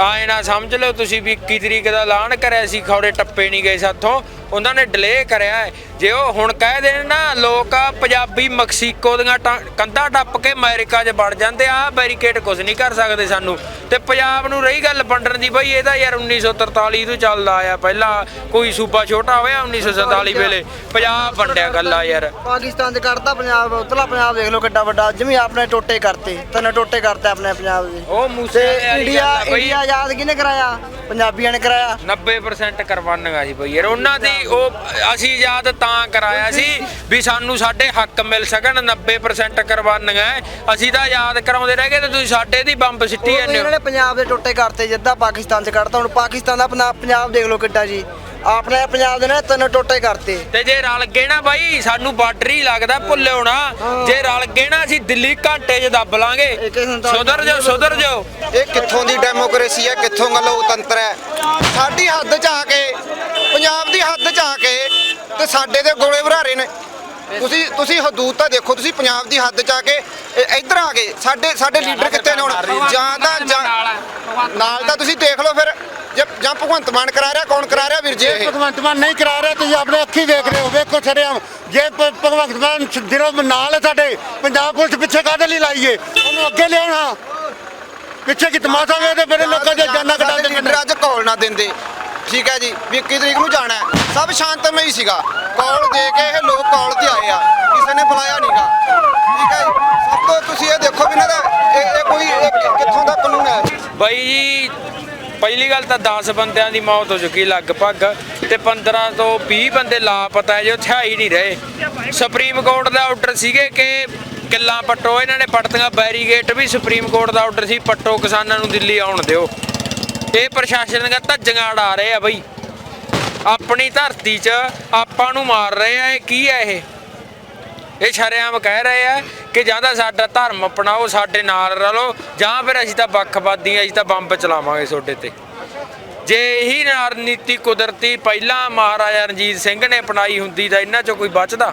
ਆਏ ਨਾ ਸਮਝ ਲਓ ਤੁਸੀਂ ਵੀ 21 ਤਰੀਕ ਦਾ ਐਲਾਨ ਕਰਿਆ ਸੀ, ਖੌੜੇ ਟੱਪੇ ਨਹੀਂ ਗਏ ਸਾਥੋਂ। ਉਹਨਾਂ ਨੇ ਡਿਲੇ ਕਰਿਆ ਹੈ। ਜੇ ਉਹ ਹੁਣ ਕਹਿ ਦੇਣ ਨਾ ਲੋਕ ਆ ਪੰਜਾਬੀ ਮੈਕਸੀਕੋ ਦੀਆਂ ਕੰਧਾਂ ਟੱਪ ਕੇ ਅਮਰੀਕਾ 'ਚ ਵੜ ਜਾਂਦੇ ਆ ਬੈਰੀਕੇਡ ਕੁਝ ਨਹੀਂ ਕਰ ਸਕਦੇ ਸਾਨੂੰ। ਤੇ ਪੰਜਾਬ ਨੂੰ ਰਹੀ ਗੱਲ ਵੰਡਣ ਦੀ ਬਈ ਇਹਦਾ ਯਾਰ 1943 ਤੋਂ ਚੱਲਦਾ ਆਇਆ ਪਹਿਲਾਂ। ਕੋਈ ਸੂਬਾ ਛੋਟਾ ਹੋਇਆ 1947 ਵੇਲੇ। ਪੰਜਾਬ ਵੰਡਿਆ ਗੱਲਾਂ ਯਾਰ। ਪਾਕਿਸਤਾਨ ਚ ਕੱਢਤਾ ਪੰਜਾਬ ਉਤਲਾ ਪੰਜਾਬ ਦੇਖ ਲਓ ਕਿੱਡਾ ਵੱਡਾ। ਜਿਵੇਂ ਆਪਣੇ ਟੋਟੇ ਕਰਤੇ ਤਿੰਨ ਟੋਟੇ ਕਰਤੇ ਆਪਣੇ ਪੰਜਾਬ ਦੇ। ਉਹ ਮੂਸੇ ਇੰਡੀਆ ਆ ਇੰਡੀਆ ਆਜ਼ਾਦ ਕਿਹਨੇ ਕਰਾਇਆ? ਪੰਜਾਬੀਆਂ ਨੇ ਕਰਾਇਆ। 90% ਕਰਵਾਨਗਾ ਸੀ ਬਈ ਯਾਰ। ਉਹਨਾਂ ਦੀ ਉਹ ਅਸੀਂ ਆਜ਼ਾਦ ਤਾਂ ਕਰਾਇਆ ਸੀ ਵੀ ਸਾਨੂੰ ਸਾਡੇ ਹੱਕ ਮਿਲ ਸਕਣ 90% ਕਰਵਾਨਗਾ ਅਸੀਂ ਤਾਂ ਆਜ਼ਾਦ ਕਰਾਉਂਦੇ ਰਹਿ ਗਏ ਤੇ ਤੁਸੀਂ ਸਾਡੇ ਦੀ ਬੰਬ ਸਿੱਟੀ ਜਾਂਦੇ ਇਹਨਾਂ ਹੋ ਨੇ ਪੰਜਾਬ ਦੇ ਟੋਟੇ ਕਰਤੇ ਜਿੱਦਾਂ ਪਾਕਿਸਤਾਨ ਚ ਕੱਢਤਾ ਹੁਣ ਪਾਕਿਸਤਾਨ ਦਾ ਪੰਜਾਬ ਦੇਖ ਲਓ ਕਿੱਡਾ ਜੀ। ਆਪਣੇ ਪੰਜਾਬ ਦੇ ਨੇ ਤਿੰਨ ਟੋਟੇ ਕਰਤੇ। ਤੇ ਜੇ ਰਲ ਗਏ ਨਾ ਬਾਈ ਸਾਨੂੰ ਬਾਰਡਰ ਹੀ ਲੱਗਦਾ ਭੁੱਲਿਓ ਨਾ ਜੇ ਰਲ ਗਏ ਨਾ ਅਸੀਂ ਦਿੱਲੀ ਘੰਟੇ 'ਚ ਦੱਬ ਲਾਂਗੇ। ਸੁਧਰ ਜਾਓ ਸੁਧਰ ਜਾਓ। ਇਹ ਕਿੱਥੋਂ ਦੀ ਡੈਮੋਕ੍ਰੇਸੀ ਹੈ? ਕਿੱਥੋਂ ਦਾ ਲੋਕਤੰਤਰ ਹੈ? ਸਾਡੀ ਹੱਦ 'ਚ ਆ ਕੇ ਪੰਜਾਬ ਦੀ ਹੱਦ 'ਚ ਆ ਕੇ ਤੇ ਸਾਡੇ ਦੇ ਗੋਲੇ ਭਰਾਰੇ ਨੇ। ਤੁਸੀਂ ਤੁਸੀਂ ਹਦੂਦ ਤਾਂ ਦੇਖੋ ਤੁਸੀਂ ਪੰਜਾਬ ਦੀ ਹੱਦ 'ਚ ਆ ਕੇ ਇੱਧਰ ਆ ਗਏ ਸਾਡੇ ਸਾਡੇ ਲੀਡਰ ਕਿੱਥੇ ਨੇ ਹੁਣ? ਜਾਂ ਤਾਂ ਜਾਂ ਨਾਲ ਤਾਂ ਤੁਸੀਂ ਦੇਖ ਲਓ ਫਿਰ ਜੇ ਜਾਂ ਭਗਵੰਤ ਮਾਨ ਕਰਾ ਰਿਹਾ ਕੌਣ ਕਰਾ ਰਿਹਾ ਵੀਰ ਜੀ ਇਹ? ਭਗਵੰਤ ਮਾਨ ਨਹੀਂ ਕਰਾ ਰਿਹਾ ਤੁਸੀਂ ਆਪਣੇ ਅੱਖੀ ਦੇਖ ਰਹੇ ਹੋ ਵੇਖੋ ਛੜਿਆ ਜੇ ਭਗਵੰਤ ਮਾਨ ਦਿਨੋਂ ਨਾਲ ਹੈ ਸਾਡੇ ਪੰਜਾਬ ਪੁਲਿਸ ਪਿੱਛੇ ਕਾਹਦੇ ਲਈ ਲਾਈਏ ਉਹਨੂੰ ਅੱਗੇ ਲਿਆਉਣਾ ਪਿੱਛੇ ਕਿ ਤਮਾਸ਼ਾ ਵੇ ਤੇ ਮੇਰੇ ਲੋਕਾਂ ਦੇ ਜਾਨਾਂ ਸਾਡੇ ਕਟਾਉਂਦੇ ਲੀਡਰ ਅੱਜ ਕਾਲ ਨਾ ਦਿੰਦੇ। ਠੀਕ ਹੈ ਜੀ ਵੀ 21 ਤਰੀਕ ਨੂੰ ਜਾਣਾ ਸਭ ਸ਼ਾਂਤਮਈ ਸੀਗਾ। ਕਾਲ ਦੇ ਕੇ ਇਹ ਲੋਕ ਕਾਲ ਤੇ ਆਏ ਆ। ਕਿਸੇ ਨੇ ਬੁਲਾਇਆ ਨਹੀਂਗਾ ਠੀਕ ਹੈ ਜੀ ਸਭ ਤੋਂ ਤੁਸੀਂ ਇਹ ਦੇਖੋ ਵੀ ਇਹਨਾਂ ਦਾ ਇਹ ਕੋਈ ਕਿੱਥੋਂ ਦਾ ਕਾਨੂੰਨ ਹੈ? ਬਾਈ ਜੀ, ਪਹਿਲੀ ਗੱਲ ਤਾਂ 10 ਬੰਦਿਆਂ ਦੀ ਮੌਤ ਹੋ ਚੁੱਕੀ ਲਗਭਗ ਤੇ 15 ਤੋਂ 20 ਬੰਦੇ ਲਾਪਤਾ ਹੈ, ਜੋ ਇੱਥੇ ਨਹੀਂ ਰਹੇ। ਸੁਪਰੀਮ ਕੋਰਟ ਦਾ ਆਰਡਰ ਸੀਗੇ ਕਿ ਕਿੱਲਾਂ ਪੱਟੋ, ਇਹਨਾਂ ਨੇ ਪੱਟਦੀਆਂ ਬੈਰੀਗੇਟ ਵੀ ਸੁਪਰੀਮ ਕੋਰਟ ਦਾ ਆਰਡਰ ਸੀ, ਪੱਟੋ ਕਿਸਾਨਾਂ ਨੂੰ ਦਿੱਲੀ ਆਉਣ ਦਿਓ। ਇਹ ਪ੍ਰਸ਼ਾਸਨ ਦੀਆਂ ਧੱਜੀਆਂ ਉਡਾ ਰਹੇ ਆ ਬਈ। ਆਪਣੀ ਧਰਤੀ 'ਚ ਆਪਾਂ ਨੂੰ ਮਾਰ ਰਹੇ ਆ, ਇਹ ਕੀ ਹੈ ਇਹ? ਇਹ ਸ਼ਰੇਆਮ ਕਹਿ ਰਹੇ ਆ ਕਿ ਜਾਂ ਤਾਂ ਸਾਡਾ ਧਰਮ ਅਪਣਾਓ, ਸਾਡੇ ਨਾਲ ਰਲੋ, ਜਾਂ ਫਿਰ ਅਸੀਂ ਤਾਂ ਵੱਖਵਾਦੀ ਆ, ਅਸੀਂ ਤਾਂ ਬੰਬ ਚਲਾਵਾਂਗੇ ਤੁਹਾਡੇ ਤੇ। ਜੇ ਇਹੀ ਰਾਜਨੀਤੀ ਕੁਦਰਤੀ, ਪਹਿਲਾਂ ਮਹਾਰਾਜਾ ਰਣਜੀਤ ਸਿੰਘ ਨੇ ਅਪਣਾਈ ਹੁੰਦੀ ਤਾਂ ਇਹਨਾਂ ਚੋਂ ਕੋਈ ਬਚਦਾ?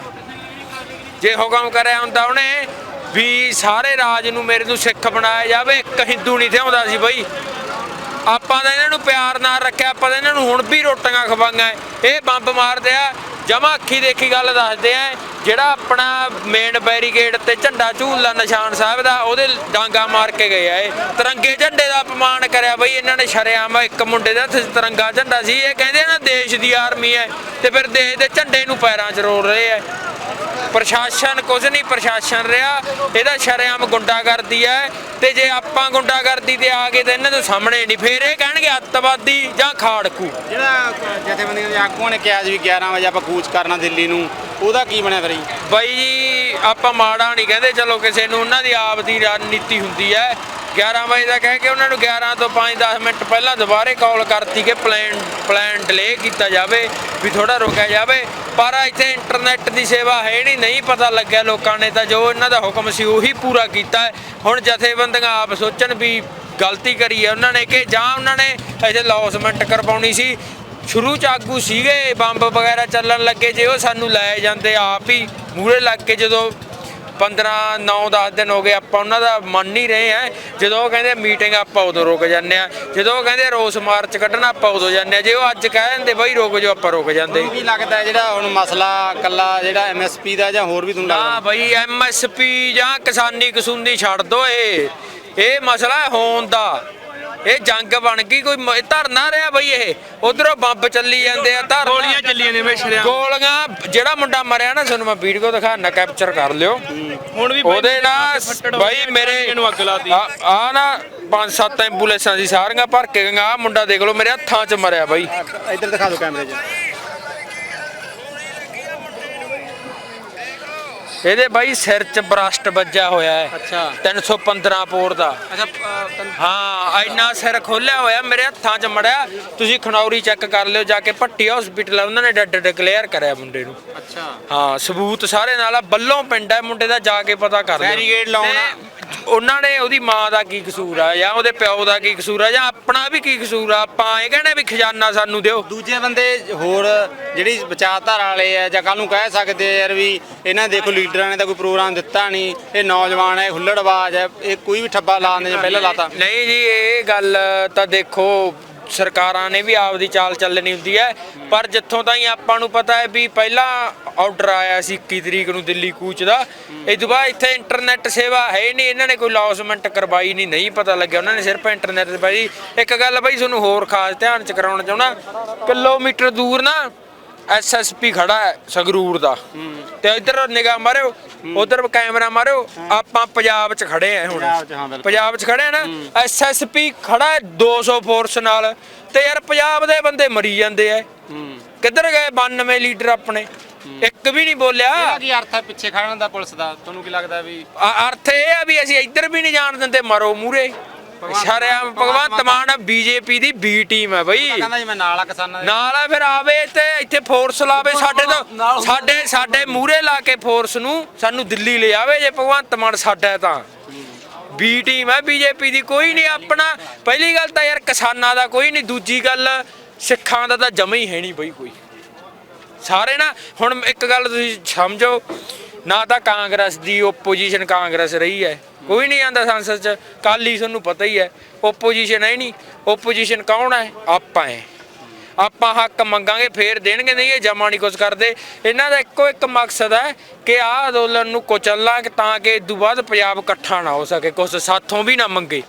ਜੇ ਹੁਕਮ ਕਰਿਆ ਹੁੰਦਾ ਉਹਨੇ ਵੀ ਸਾਰੇ ਰਾਜ ਨੂੰ ਮੇਰੇ ਨੂੰ ਸਿੱਖ ਬਣਾਇਆ ਜਾਵੇ, ਇੱਕ ਹਿੰਦੂ ਨਹੀਂ ਥਿਆਉਂਦਾ ਸੀ ਬਈ। ਆਪਾਂ ਤਾਂ ਇਹਨਾਂ ਨੂੰ ਪਿਆਰ ਨਾਲ ਰੱਖਿਆ, ਆਪਾਂ ਤਾਂ ਇਹਨਾਂ ਨੂੰ ਹੁਣ ਵੀ ਰੋਟੀਆਂ ਖਵਾਈਆਂ। ਇਹ ਬੰਬ ਮਾਰਦੇ ਆ ਜਮਾ ਅੱਖੀ ਦੇਖੀ ਗੱਲ ਦੱਸਦੇ ਆ, ਜਿਹੜਾ ਆਪਣਾ ਮੇਨ ਬੈਰੀਕੇਡ ਤੇ ਝੰਡਾ ਝੂਲਾ ਨਿਸ਼ਾਨ ਸਾਹਿਬ ਦਾ, ਉਹਦੇ ਡਾਂਗਾ ਮਾਰ ਕੇ ਗਏ ਆ ਇਹ। ਤਿਰੰਗੇ ਝੰਡੇ ਦਾ ਅਪਮਾਨ ਕਰਿਆ ਬਈ, ਇਹਨਾਂ ਨੇ ਸ਼ਰੇਆਮ ਇੱਕ ਮੁੰਡੇ ਦਾ ਹੱਥ ਤਿਰੰਗਾ ਝੰਡਾ ਸੀ, ਇਹ ਕਹਿੰਦੇ ਨਾ ਦੇਸ਼ ਦੀ ਆਰਮੀ ਹੈ, ਤੇ ਫਿਰ ਦੇਸ਼ ਦੇ ਝੰਡੇ ਨੂੰ ਪੈਰਾਂ 'ਚ ਰੋਲ ਰਹੇ ਆ। ਪ੍ਰਸ਼ਾਸਨ ਕੁਝ ਨਹੀਂ ਪ੍ਰਸ਼ਾਸਨ ਰਿਹਾ। ਇਹਦਾ ਸ਼ਰੇਆਮ ਗੁੰਡਾਗਰਦੀ ਹੈ ਤੇ ਜੇ ਆਪਾਂ ਗੁੰਡਾਗਰਦੀ ਤੇ ਆ ਗਏ ਤਾਂ ਇਹਨਾਂ ਦੇ ਸਾਹਮਣੇ ਨਹੀਂ ਫੇਰ ਇਹ ਕਹਿਣਗੇ ਅੱਤਵਾਦੀ ਜਾਂ ਖਾੜਕੂ। ਜਿਹੜਾ ਜਥੇਬੰਦੀਆਂ ਦੇ ਆਗੂਆਂ ਨੇ ਕਿਹਾ ਸੀ ਵੀ 11 ਵਜੇ ਆਪਾਂ ਕੂਚ ਕਰਨਾ ਦਿੱਲੀ ਨੂੰ ਉਹਦਾ ਕੀ ਬਣਿਆ ਫਿਰ ਜੀ? ਬਾਈ ਜੀ ਆਪਾਂ ਮਾੜਾ ਨਹੀਂ ਕਹਿੰਦੇ ਚਲੋ ਕਿਸੇ ਨੂੰ ਉਹਨਾਂ ਦੀ ਆਪ ਦੀ ਰਣਨੀਤੀ ਹੁੰਦੀ ਹੈ। 11 ਵਜੇ ਦਾ ਕਹਿ ਕੇ ਉਹਨਾਂ ਨੂੰ 11 ਤੋਂ 5-10 ਮਿੰਟ ਪਹਿਲਾਂ ਦੁਬਾਰੇ ਕਾਲ ਕਰਤੀ ਕਿ ਪਲਾਨ ਪਲਾਨ ਡਿਲੇ ਕੀਤਾ ਜਾਵੇ, ਵੀ ਥੋੜਾ ਰੁਕਿਆ ਜਾਵੇ। ਪਰ ਇੱਥੇ ਇੰਟਰਨੈਟ ਦੀ ਸੇਵਾ ਹੈ ਨਹੀਂ ਨਹੀਂ ਪਤਾ ਲੱਗਿਆ ਲੋਕਾਂ ਨੇ ਤਾਂ ਜੋ ਇਹਨਾਂ ਦਾ ਹੁਕਮ ਸੀ ਉਹੀ ਪੂਰਾ ਕੀਤਾ ਹੁਣ ਜਥੇਬੰਦੀਆਂ ਆਪ ਸੋਚਣ ਵੀ ਗਲਤੀ ਕਰੀ ਹੈ ਉਹਨਾਂ ਨੇ ਕਿ ਜਾਂ ਉਹਨਾਂ ਨੇ ਇੱਥੇ ਲੌਸਮੈਂਟ ਕਰਵਾਉਣੀ ਸੀ। ਸ਼ੁਰੂ ਚ ਆਗੂ ਸੀਗੇ, ਬੰਬ ਵਗੈਰਾ ਚੱਲਣ ਲੱਗੇ, ਜੇ ਉਹ ਸਾਨੂੰ ਲੈ ਜਾਂਦੇ ਆਪ ਹੀ, ਮੂਹਰੇ ਲੱਗ ਕੇ ਜਦੋਂ 15 9 10 ਦਿਨ ਹੋ ਗਏ ਆਪਾਂ ਉਹਨਾਂ ਦਾ ਮੰਨ ਨਹੀਂ ਰਹੇ ਆ ਜਦੋਂ ਉਹ ਕਹਿੰਦੇ ਮੀਟਿੰਗ ਆਪਾਂ ਉਦੋਂ ਰੁਕ ਜਾਂਦੇ ਆ ਜਦੋਂ ਉਹ ਕਹਿੰਦੇ ਰੋਸ ਮਾਰਚ ਕੱਢਣਾ ਆਪਾਂ ਉਦੋਂ ਜਾਂਦੇ ਆ ਜੇ ਉਹ ਅੱਜ ਕਹਿ ਦਿੰਦੇ ਬਈ ਰੁਕ ਜਾਓ ਆਪਾਂ ਰੁਕ ਜਾਂਦੇ। ਕੀ ਲੱਗਦਾ ਹੈ ਜਿਹੜਾ ਹੁਣ ਮਸਲਾ ਕੱਲਾ ਜਿਹੜਾ ਐਮਐਸਪੀ ਦਾ ਜਾਂ ਹੋਰ ਵੀ ਤੁਹਾਨੂੰ ਲੱਗਦਾ? ਬਈ ਐਮਐਸਪੀ ਜਾਂ ਕਿਸਾਨੀ ਕਸੂੰਦੀ ਛੱਡ ਦੋ ਇਹ। ਇਹ ਮਸਲਾ ਹੈ ਹੋਣ ਦਾ। ਇਹ ਜੰਗ ਬਣ ਗਈ ਕੋਈ ਮ- ਧਰਨਾ ਰਿਹਾ ਬਈ ਇਹ। ਉਧਰੋਂ ਬੰਬ ਚੱਲੀ ਜਾਂਦੇ ਆ ਧਰਨਾ ਗੋਲੀਆਂ ਚੱਲੀਆਂ ਨੇ ਬਈ ਗੋਲੀਆਂ ਜਿਹੜਾ ਮੁੰਡਾ ਮਰਿਆ ਨਾ ਤੁਹਾਨੂੰ ਮੈਂ ਵੀਡੀਓ ਦਿਖਾਣਾ ਕੈਪਚਰ ਕਰ ਲਿਓ। ਹੁਣ ਵੀ ਉਹਦੇ ਨਾਲ ਬਾਈ ਮੇਰੇ ਨੂੰ ਅੱਗ ਲਾਤੀ। ਆ ਆ ਨਾ ਪੰਜ ਸੱਤ ਐਂਬੂਲੈਂਸਾਂ ਸੀ ਸਾਰੀਆਂ ਭਰ ਕੇ ਗਈਆਂ ਆ ਮੁੰਡਾ ਦੇਖ ਲਓ ਮੇਰੇ ਹੱਥਾਂ 'ਚ ਮਰਿਆ ਬਾਈ। ਇੱਧਰ ਦਿਖਾ ਦਿਓ ਕੈਮਰੇ 'ਚ। ਇਹਦੇ ਬਾਈ ਸਿਰ 'ਚ ਬਰਸਟ ਵੱਜਿਆ ਹੋਇਆ ਹੈ। ਅੱਛਾ। 315 ਪੋਰ ਦਾ। ਅੱਛਾ ਹਾਂ ਇੰਨਾ ਸਿਰ ਖੋਲਿਆ ਹੋਇਆ ਮੇਰੇ ਹੱਥਾਂ 'ਚ ਮੜਿਆ। ਤੁਸੀਂ ਖਨੌਰੀ ਚੈੱਕ ਕਰ ਲਿਓ ਜਾ ਕੇ ਭੱਟੀ ਹਸਪੀਟਲ ਉਹਨਾਂ ਨੇ ਡੈਡ ਡਿਕਲੇਅਰ ਕਰਿਆ ਮੁੰਡੇ ਨੂੰ। ਅੱਛਾ। ਹਾਂ ਸਬੂਤ ਸਾਰੇ ਨਾਲ ਆ ਬੱਲੋਂ ਪਿੰਡ ਹੈ ਮੁੰਡੇ ਦਾ ਜਾ ਕੇ ਪਤਾ ਕਰ ਲਿਓ। Barricade ਲਾਉਣਾ। ਉਹਨਾਂ ਨੇ ਉਹਦੀ ਮਾਂ ਦਾ ਕੀ ਕਸੂਰ ਆ ਜਾਂ ਉਹਦੇ ਪਿਓ ਦਾ ਕੀ ਕਸੂਰ ਆ ਜਾਂ ਆਪਣਾ ਵੀ ਕੀ ਕਸੂਰ ਆ? ਆਪਾਂ ਇਹ ਕਹਿੰਦੇ ਵੀ ਖਜ਼ਾਨਾ ਸਾਨੂੰ ਦਿਓ। ਦੂਜੇ ਬੰਦੇ ਹੋਰ ਜਿਹੜੀ ਵਿਚਾਰਧਾਰਾ ਵਾਲੇ ਆ ਜਾਂ ਕੱਲ ਨੂੰ ਕਹਿ ਸਕਦੇ ਆ ਯਾਰ ਵੀ ਇਹਨਾਂ ਦੇਖੋ ਲੀਡਰਾਂ ਨੇ ਤਾਂ ਕੋਈ ਪ੍ਰੋਗਰਾਮ ਦਿੱਤਾ ਨਹੀਂ ਇਹ ਨੌਜਵਾਨ ਹੈ ਹੁੱਲੜਬਾਜ਼ ਹੈ ਇਹ ਕੋਈ ਵੀ ਠੱਬਾ ਲਾਉਂਦੇ ਜਾਂ ਪਹਿਲਾਂ ਲਾਤਾ। ਨਹੀਂ ਜੀ ਇਹ ਗੱਲ ਤਾਂ ਦੇਖੋ ਸਰਕਾਰਾਂ ਨੇ ਵੀ ਆਪਦੀ ਚਾਲ ਚੱਲਣੀ ਹੁੰਦੀ ਹੈ। ਪਰ ਜਿੱਥੋਂ ਤਾਈਂ ਆਪਾਂ ਨੂੰ ਪਤਾ ਹੈ ਵੀ ਪਹਿਲਾਂ ਆਰਡਰ ਆਇਆ ਸੀ 21 ਤਰੀਕ ਨੂੰ ਦਿੱਲੀ ਕੂਚ ਦਾ। ਇਹ ਤੋਂ ਬਾਅਦ ਇੱਥੇ ਇੰਟਰਨੈਟ ਸੇਵਾ ਹੈ ਨਹੀਂ। ਇਹਨਾਂ ਨੇ ਕੋਈ ਲੌਸਮੈਂਟ ਕਰਵਾਈ ਨਹੀਂ ਨਹੀਂ ਪਤਾ ਲੱਗਿਆ। ਉਹਨਾਂ ਨੇ ਸਿਰਫ ਇੰਟਰਨੈਟ ਤੇ ਭਾਈ ਇੱਕ ਗੱਲ ਬਈ, ਤੁਹਾਨੂੰ ਹੋਰ ਖਾਸ ਧਿਆਨ ਚ ਕਰਾਉਣਾ ਚਾਹੁੰਦਾ। ਕਿਲੋਮੀਟਰ ਦੂਰ ਨਾ ਐਸਐਸਪੀ ਖੜਾ ਹੈ ਸੰਗਰੂਰ ਦਾ। ਤੇ ਇੱਧਰ ਨਿਗਾਹ ਮਾਰਿਓ ਉਧਰ ਕੈਮਰਾ ਮਾਰਿਓ ਆਪਾਂ ਪੰਜਾਬ 'ਚ ਖੜੇ ਆ ਹੁਣ। ਪੰਜਾਬ 'ਚ, ਖੜੇ ਆ ਨਾ ਐਸਐਸਪੀ ਖੜਾ ਹੈ 200 ਫੋਰਸ ਨਾਲ। ਤੇ ਯਾਰ ਪੰਜਾਬ ਦੇ ਬੰਦੇ ਮਰੀ ਜਾਂਦੇ ਐ। ਹੂੰ। ਕਿੱਧਰ ਗਏ 92 ਲੀਡਰ ਆਪਣੇ? ਇੱਕ ਵੀ ਨਹੀਂ ਬੋਲਿਆ। ਇਹਦਾ ਕੀ ਅਰਥ ਹੈ ਪਿੱਛੇ ਖੜਨ ਦਾ ਪੁਲਿਸ ਦਾ? ਤੁਹਾਨੂੰ ਕੀ ਲੱਗਦਾ ਵੀ ਅਰਥ ਇਹ ਆ ਵੀ ਅਸੀਂ ਇੱਧਰ ਵੀ ਨਹੀਂ ਜਾਣ ਦਿੰਦੇ ਮਰੋ ਮੂਰੇ ਸ਼ਰਿਆਮ ਭਗਵੰਤ ਮਾਨ ਬੀਜੇਪੀ ਦੀ ਬੀ ਟੀਮ ਹੈ ਬਈ। ਕਹਿੰਦਾ ਜੀ ਮੈਂ ਨਾਲ ਆ ਕਿਸਾਨਾਂ ਦੇ। ਨਾਲ ਆ ਫਿਰ ਆਵੇ ਤੇ ਇੱਥੇ ਫੋਰਸ ਲਾਵੇ ਸਾਡੇ ਤੋਂ ਸਾਡੇ ਸਾਡੇ ਮੂਰੇ ਲਾ ਕੇ ਫੋਰਸ ਨੂੰ ਸਾਨੂੰ ਦਿੱਲੀ ਲੈ ਆਵੇ ਜੇ ਭਗਵੰਤ ਮਾਨ ਸਾਡਾ ਹੈ ਤਾਂ। ਬੀ ਟੀਮ ਹੈ ਬੀਜੇਪੀ ਦੀ ਕੋਈ ਨਹੀਂ ਆਪਣਾ ਪਹਿਲੀ ਗੱਲ ਤਾਂ ਯਾਰ ਕਿਸਾਨਾਂ ਦਾ ਕੋਈ ਨਹੀਂ ਦੂਜੀ ਗੱਲ ਸਿੱਖਾਂ ਦਾ ਤਾਂ ਜਮਾ ਹੀ ਹੈ ਨਹੀਂ ਬਈ ਕੋਈ। ਸਾਰੇ ਨਾ ਹੁਣ ਇੱਕ ਗੱਲ ਤੁਸੀਂ ਸਮਝੋ ਨਾ ਤਾਂ ਕਾਂਗਰਸ ਦੀ ਓਪੋਜੀਸ਼ਨ ਕਾਂਗਰਸ ਰਹੀ ਹੈ। ਕੋਈ ਨਹੀਂ ਆਂਦਾ ਸੰਸਦ ਚ ਕਾਲੀ ਤੁਹਾਨੂੰ ਪਤਾ ਹੀ ਹੈ ਓਪੋਜੀਸ਼ਨ ਹੈ ਨਹੀਂ। ਓਪੋਜੀਸ਼ਨ ਕੌਣ ਹੈ? ਆਪਾਂ ਹੈ। ਆਪਾਂ ਹੱਕ ਮੰਗਾਂਗੇ, ਫੇਰ ਦੇਣਗੇ, ਨਹੀਂ ਇਹ ਜਮਾ ਨਹੀਂ ਕੁਝ ਕਰਦੇ। ਇਹਨਾਂ ਦਾ ਇੱਕੋ ਇੱਕ ਮਕਸਦ ਹੈ ਕਿ ਆਹ ਅੰਦੋਲਨ ਨੂੰ ਕੁਚਲਣਾ ਕਿ ਤਾਂ ਕਿ ਇਦੋਂ ਬਾਅਦ ਪੰਜਾਬ ਇਕੱਠਾ ਨਾ ਹੋ ਸਕੇ ਕੁਝ ਸਾਥੋਂ ਵੀ ਨਾ ਮੰਗੇ।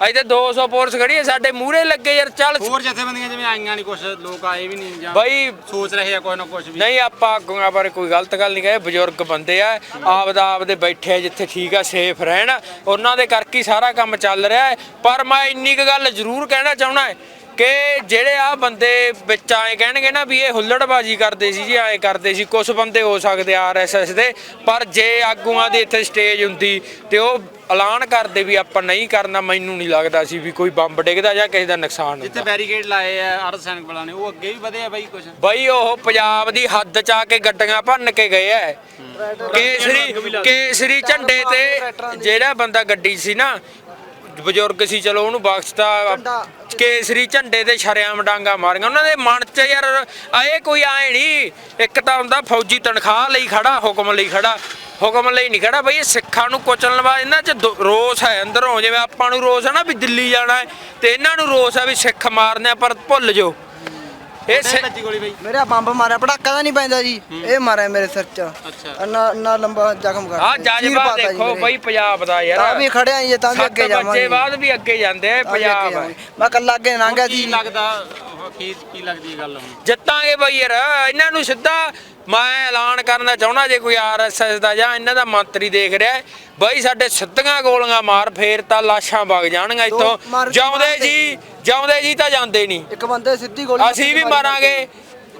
ਤੇ 200 ਫੋਰਸ ਖੜੀ ਹੈ ਸਾਡੇ ਮੂਹਰੇ ਲੱਗੇ ਯਾਰ ਚੱਲ। ਹੋਰ ਜਥੇਬੰਦੀਆਂ ਜਿਵੇਂ ਆਈਆਂ ਨਹੀਂ ਕੁਝ ਲੋਕ ਆਏ ਵੀ ਨਹੀਂ ਜਾਂ ਬਈ ਸੋਚ ਰਹੇ ਆ ਕੋਈ ਨਾ ਕੁਝ ਵੀ। ਨਹੀਂ ਆਪਾਂ ਆਗੂਆਂ ਬਾਰੇ ਕੋਈ ਗਲਤ ਗੱਲ ਨਹੀਂ ਕਹੇ ਬਜ਼ੁਰਗ ਬੰਦੇ ਆ ਆਪਦਾ ਆਪਦੇ ਬੈਠੇ ਆ ਜਿੱਥੇ ਠੀਕ ਆ ਸੇਫ ਰਹਿਣ। ਉਹਨਾਂ ਦੇ ਕਰਕੇ ਹੀ ਸਾਰਾ ਕੰਮ ਚੱਲ ਰਿਹਾ ਹੈ। ਪਰ ਮੈਂ ਇੰਨੀ ਕੁ ਗੱਲ ਜ਼ਰੂਰ ਕਹਿਣਾ ਚਾਹੁੰਦਾ ਹੈ ਕਿ ਜਿਹੜੇ ਆ ਬੰਦੇ ਵਿੱਚ ਆਏ ਕਹਿਣਗੇ ਨਾ ਵੀ ਇਹ ਹੁੱਲੜਬਾਜੀ ਕਰਦੇ ਸੀ ਜੀ ਐਂ ਕਰਦੇ ਸੀ ਕੁਝ ਬੰਦੇ ਹੋ ਸਕਦੇ ਆਰਐਸਐਸ ਦੇ ਪਰ ਜੇ ਆਗੂਆਂ ਦੀ ਇੱਥੇ ਸਟੇਜ ਹੁੰਦੀ ਤੇ ਉਹ ਐਲਾਨ ਕਰਦੇ ਵੀ ਆਪਾਂ ਨਹੀਂ ਕਰਨਾ ਮੈਨੂੰ ਨਹੀਂ ਲੱਗਦਾ ਸੀ ਵੀ ਕੋਈ ਬੰਬ ਡਿੱਗਦਾ ਜਾਂ ਕਿਸੇ ਦਾ ਨੁਕਸਾਨ ਜਿੱਥੇ ਹੁੰਦਾ। ਬੈਰੀਕੇਡ ਲਾਏ ਆ ਅਰਧ ਸੈਨਿਕ ਬਲਾਂ ਨੇ ਉਹ ਅੱਗੇ ਵੀ ਵਧੇ ਆ ਬਾਈ ਕੁਝ ਬਈ ਉਹ ਪੰਜਾਬ ਦੀ ਹੱਦ ਚ ਆ ਕੇ ਗੱਡੀਆਂ ਭੰਨ ਕੇ ਗਏ ਐ। ਕੇਸਰੀ ਕੇਸਰੀ ਝੰਡੇ ਤੇ ਜਿਹੜਾ ਬੰਦਾ ਗੱਡੀ ਸੀ ਨਾ ਬਜ਼ੁਰਗ ਸੀ ਚਲੋ ਉਹਨੂੰ ਬਖਸ਼ਤਾ। ਕੇਸਰੀ ਝੰਡੇ ਤੇ ਸ਼ਰਿਆਮ ਡਾਂਗਾ ਮਾਰੀਆਂ। ਉਹਨਾਂ ਦੇ ਮਨ 'ਚ ਯਾਰ ਆਏ ਕੋਈ ਆਏ ਨਹੀਂ ਇੱਕ ਤਾਂ ਹੁੰਦਾ ਫੌਜੀ ਤਨਖਾਹ ਲਈ ਖੜਾ ਹੁਕਮ ਲਈ ਖੜਾ। ਹੁਕਮ ਲਈ ਨਹੀਂ ਖੜਾ ਬਈ ਇਹ ਸਿੱਖਾਂ ਨੂੰ ਕੁਚਲਣ ਵਾ ਇਹਨਾਂ 'ਚ ਦੋ- ਰੋਸ ਹੈ ਅੰਦਰੋਂ ਜਿਵੇਂ ਆਪਾਂ ਨੂੰ ਰੋਸ ਹੈ ਨਾ ਵੀ ਦਿੱਲੀ ਜਾਣਾ ਹੈ ਤੇ ਇਹਨਾਂ ਨੂੰ ਰੋਸ ਹੈ ਵੀ ਸਿੱਖ ਮਾਰਨੇ ਆ ਪਰ ਭੁੱਲ ਜਾਓ। ਇਹ ਸਿ- ਗੋਲੀ ਬਾਈ? ਮੇਰਾ ਬੰਬ ਮਾਰਿਆ ਪਟਾਕਾ ਤਾਂ ਨਹੀਂ ਪੈਂਦਾ ਜੀ। ਇਹ ਮਾਰਿਆ ਮੇਰੇ ਸਿਰ 'ਚ। ਅੱਛਾ। ਨਾ ਨਾ ਲੰਬਾ ਜ਼ਖਮ ਕਰ ਆ ਜਜ਼ਬਾ ਦੇਖੋ ਬਈ ਪੰਜਾਬ ਦਾ ਯਾਰ। ਤਾਂ ਵੀ ਖੜੇ ਆਂ ਜੀ ਤਾਂ ਵੀ ਸੱਤ ਅੱਗੇ ਬੱਚੇ ਜਾਵਾਂਗੇ। ਬਾਅਦ ਵੀ ਅੱਗੇ ਜਾਂਦੇ ਆ ਤਾਂ ਵੀ ਅੱਗੇ ਪੰਜਾਬ ਜਾਵਾਂਗੇ। ਮੈਂ ਕੱਲਾ ਅੱਗੇ ਲੰਘਿਆ ਸੀ ਲੱਗਦਾ? ਕੀ ਕੀ ਲੱਗਦੀ ਹੈ ਗੱਲ ਹੁਣ? ਜਿੱਤਾਂਗੇ ਬਈ ਯਾਰ ਇਹਨਾਂ ਨੂੰ ਸਿੱਧਾ ਮੈਂ ਐਲਾਨ ਕਰਨਾ ਚਾਹੁੰਦਾ ਜੇ ਕੋਈ ਆਰਐਸਐਸ ਦਾ ਜਾਂ ਇਹਨਾਂ ਦਾ ਮੰਤਰੀ ਦੇਖ ਰਿਹਾ ਹੈ, ਬਈ ਸਾਡੇ ਸਿੱਧੀਆਂ ਗੋਲੀਆਂ ਮਾਰ ਫੇਰ ਤਾਂ ਲਾਸ਼ਾਂ ਵਗ ਜਾਣਗੀਆਂ ਇੱਥੋਂ। ਮਾਰ- ਜਾਉਂਦੇ। ਜੀ ਜਾਉਂਦੇ ਜੀ ਤਾਂ ਜਾਂਦੇ ਨਹੀਂ। ਇੱਕ ਬੰਦੇ ਸਿੱਧੀ ਗੋਲੀ ਅਸੀਂ ਵੀ ਮਾਰਾਂਗੇ।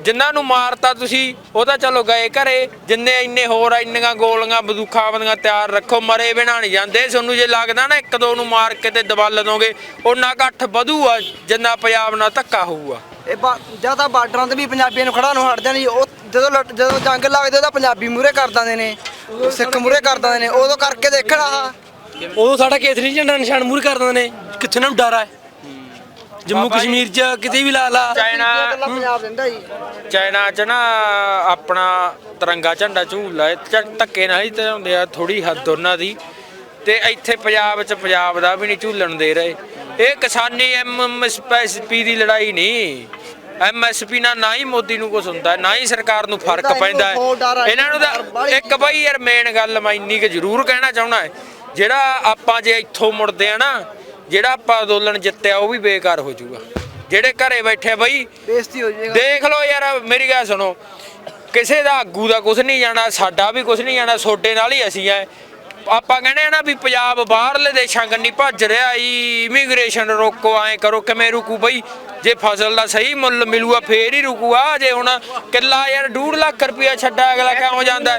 ਜਿਨ੍ਹਾਂ ਨੂੰ ਮਾਰਤਾ ਤੁਸੀਂ ਉਹ ਤਾਂ ਚਲੋ ਗਏ ਘਰੇ ਜਿੰਨੇ ਇੰਨੇ ਹੋਰ ਆ, ਇੰਨੀਆਂ ਗੋਲੀਆਂ ਬੰਦੂਕਾਂ ਬੰਦੀਆਂ ਤਿਆਰ ਰੱਖੋ ਮਰੇ ਬਿਨਾਂ ਨਹੀਂ ਜਾਂਦੇ। ਤੁਹਾਨੂੰ ਜੇ ਲੱਗਦਾ ਨਾ ਇੱਕ ਦੋ ਨੂੰ ਮਾਰ ਕੇ ਤੇ ਦਬਲ ਦੋਗੇ ਉਹਨਾਂ ਇਕੱਠ ਵਧੂਆ ਜਿੰਨਾ ਪੰਜਾਬ ਨਾਲ ਧੱਕਾ ਹੋਊਗਾ। ਇਹ ਬਾ- ਜਾਂ ਤਾਂ ਬਾਰਡਰਾਂ ਤੇ ਵੀ ਪੰਜਾਬੀਆਂ ਨੂੰ ਖੜਾ ਨੂੰ ਹਟ ਜਾਣੀ ਉਹ ਜਦੋਂ ਜਦੋਂ ਜੰਗ ਲੱਗਦੇ ਉਹਦਾ ਪੰਜਾਬੀ ਮੂਰੇ ਕਰ ਦਿੰਦੇ ਨੇ ਸਿੱਖ ਮੂਰੇ ਕਰ ਦਿੰਦੇ ਨੇ ਉਦੋਂ ਕਰਕੇ ਦੇਖਣ ਉਦੋਂ ਸਾਡਾ ਕੇਸਰੀ ਝੰਡਾ ਨਿਸ਼ਾਨ ਮੂਰੇ ਕਰ ਦਿੰਦੇ ਨੇ ਕਿੱਥੇ ਨਾ ਡਰ ਹੈ ਜੰਮੂ ਬਾਬਾ ਜੀ- ਕਸ਼ਮੀਰ ਚ ਕਿਤੇ ਵੀ ਲਾ ਲਾ। ਚਾਈਨਾ ਪੰਜਾਬ ਦਿੰਦਾ ਜੀ ਚਾਈਨਾ ਚ ਨਾ ਆਪਣਾ ਤਿਰੰਗਾ ਝੰਡਾ ਝੂਲਾ ਹੈ, ਧੱਕੇ ਨਾਲ ਹੀ ਤੇ ਹੁੰਦੇ ਆ ਥੋੜੀ ਹੱਦ ਉਹਨਾਂ ਦੀ। ਤੇ ਇੱਥੇ ਪੰਜਾਬ ਚ ਪੰਜਾਬ ਦਾ ਵੀ ਨਹੀਂ ਝੂਲਣ ਦੇ ਰਹੇ। ਇਹ ਕਿਸਾਨੀ ਐਮਐਸਪੀ ਦੀ ਲੜਾਈ ਨਹੀਂ। ਐਮਐਸਪੀ ਨਾਲ ਨਾ ਹੀ ਮੋਦੀ ਨੂੰ ਕੁਝ ਹੁੰਦਾ ਨਾ ਹੀ ਸਰਕਾਰ ਨੂੰ ਫ਼ਰਕ ਇਹਦਾ ਪੈਂਦਾ ਇਹਨੂੰ ਹੋਰ ਡਰ ਹੈ ਆ, ਇਹਨਾਂ ਨੂੰ ਤਾਂ ਬਾਹਲੀ ਇੱਕ ਬਈ ਯਾਰ ਮੇਨ ਗੱਲ ਮੈਂ ਇੰਨੀ ਕਿ ਜ਼ਰੂਰ ਕਹਿਣਾ ਚਾਹੁੰਦਾ ਹੈ। ਜਿਹੜਾ ਆਪਾਂ ਜੇ ਇੱਥੋਂ ਮੁੜਦੇ ਆ ਨਾ ਜਿਹੜਾ ਆਪਾਂ ਅੰਦੋਲਨ ਜਿੱਤਿਆ ਉਹ ਵੀ ਬੇਕਾਰ ਹੋ ਜਾਊਗਾ। ਜਿਹੜੇ ਘਰੇ ਬੈਠੇ ਬਈ ਬੇਇੱਜ਼ਤੀ ਹੋ ਜਾਏਗਾ। ਦੇਖ ਲਓ ਯਾਰ ਮੇਰੀ ਗੱਲ ਸੁਣੋ। ਕਿਸੇ ਦਾ ਆਗੂ ਦਾ ਕੁਝ ਨਹੀਂ ਜਾਣਾ ਸਾਡਾ ਵੀ ਕੁਝ ਨਹੀਂ ਜਾਣਾ ਛੋਡੇ ਨਾਲ ਹੀ ਅਸੀਂ ਐ ਆਪਾਂ ਕਹਿੰਦੇ ਆ ਨਾ ਵੀ ਪੰਜਾਬ ਬਾਹਰਲੇ ਦੇਸ਼ਾਂ ਕੰਨੀ ਭੱਜ ਰਿਹਾ ਈ ਇਮੀਗ੍ਰੇਸ਼ਨ ਰੋਕੋ ਐ ਕਰੋ ਕਿਵੇਂ ਰੁਕੂ ਬਈ? ਜੇ ਫਸਲ ਦਾ ਸਹੀ ਮੁੱਲ ਮਿਲੂਗਾ ਫੇਰ ਹੀ ਰੁਕੂਗਾ। ਜੇ ਹੁਣ ਕਿੱਲਾ ਯਾਰ 2.5 ਲੱਖ ਰੁਪਇਆ ਛੱਡਾ ਅਗਲਾ ਕਿਉਂ ਜਾਂਦਾ?